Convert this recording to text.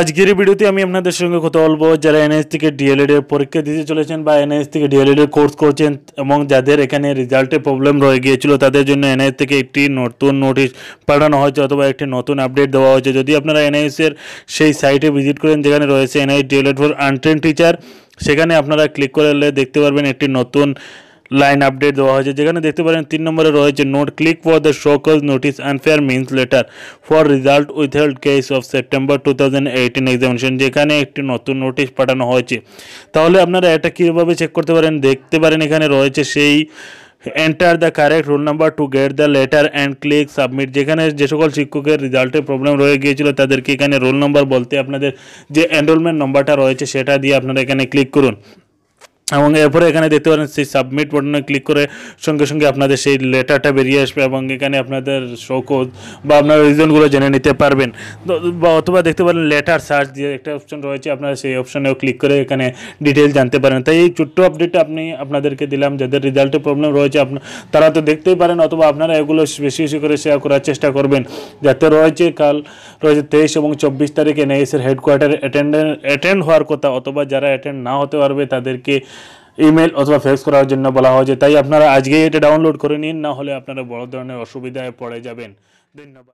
আজকের ভিডিওতে আমি আপনাদের সঙ্গে কথা বলব যারা এনএস থেকে ডিএলএড এর পরীক্ষা দিতে চলেছেন বা এনএস থেকে ডিএলএড এর কোর্স করছেন এবং যাদের এখানে রেজাল্টে প্রবলেম রয়ে গিয়েছিল, তাদের জন্য এনএস থেকে একটি নতুন নোটিশ পাঠানো হয়েছে অথবা একটি নতুন আপডেট দেওয়া হয়েছে। যদি আপনারা এনআইএস এর সেই সাইটে ভিজিট করেন, যেখানে রয়েছে NIS DElEd for untrain teacher সেখানে আপনারা ক্লিক করলে দেখতে পারবেন একটি নতুন লাইন আপডেট দেওয়া হয়েছে। যেখানে দেখতে পারেন তিন নম্বরে রয়েছে note click for the show cause notice unfair means letter for result withheld case of September two thousand eighteen examination যেখানে একটি নতুন নোটিশ পাঠানো হয়েছে। তাহলে আপনারা এটা কীভাবে চেক করতে পারেন? দেখতে পারেন এখানে রয়েছে সেই enter the correct roll number to get the letter and click submit যেখানে যে সকল শিক্ষকের রেজাল্টে প্রবলেম রয়ে গিয়েছিল, তাদেরকে এখানে রোল নাম্বার বলতে আপনাদের যে এনরোলমেন্ট নম্বরটা রয়েছে, সেটা দিয়ে আপনারা এখানে ক্লিক করুন। এবং এরপরে এখানে দেখতে পারেন সেই সাবমিট বাটনে ক্লিক করে সঙ্গে সঙ্গে আপনাদের সেই লেটারটা বেরিয়ে আসবে এবং এখানে আপনাদের শোকোজ বা আপনার রিজনগুলো জেনে নিতে পারবেন। বা অথবা দেখতে পারেন লেটার সার্চ দিয়ে একটা অপশন রয়েছে, আপনারা সেই অপশনেও ক্লিক করে এখানে ডিটেল জানতে পারেন। তাই এই ছোট্ট আপডেটটা আপনি আপনাদেরকে দিলাম, যাদের রেজাল্টে প্রবলেম রয়েছে আপনার তারা তো দেখতেই পারেন, অথবা আপনারা এগুলো বেশি বেশি করে শেয়ার করার চেষ্টা করবেন। যাতে রয়েছে কাল, রয়েছে তেইশ এবং চব্বিশ তারিখে এনআইএসের হেডকোয়ার্টারে অ্যাটেন্ডেন্ট অ্যাটেন্ড হওয়ার কথা, অথবা যারা অ্যাটেন্ড না হতে পারবে, তাদেরকে ইমেল অথবা ফেক্স করার জন্য বলা হয়েছে তাই আপনারা আজকেই এটা ডাউনলোড করে নিন, না হলে আপনারা বড় ধরনের অসুবিধায় পড়ে যাবেন। ধন্যবাদ।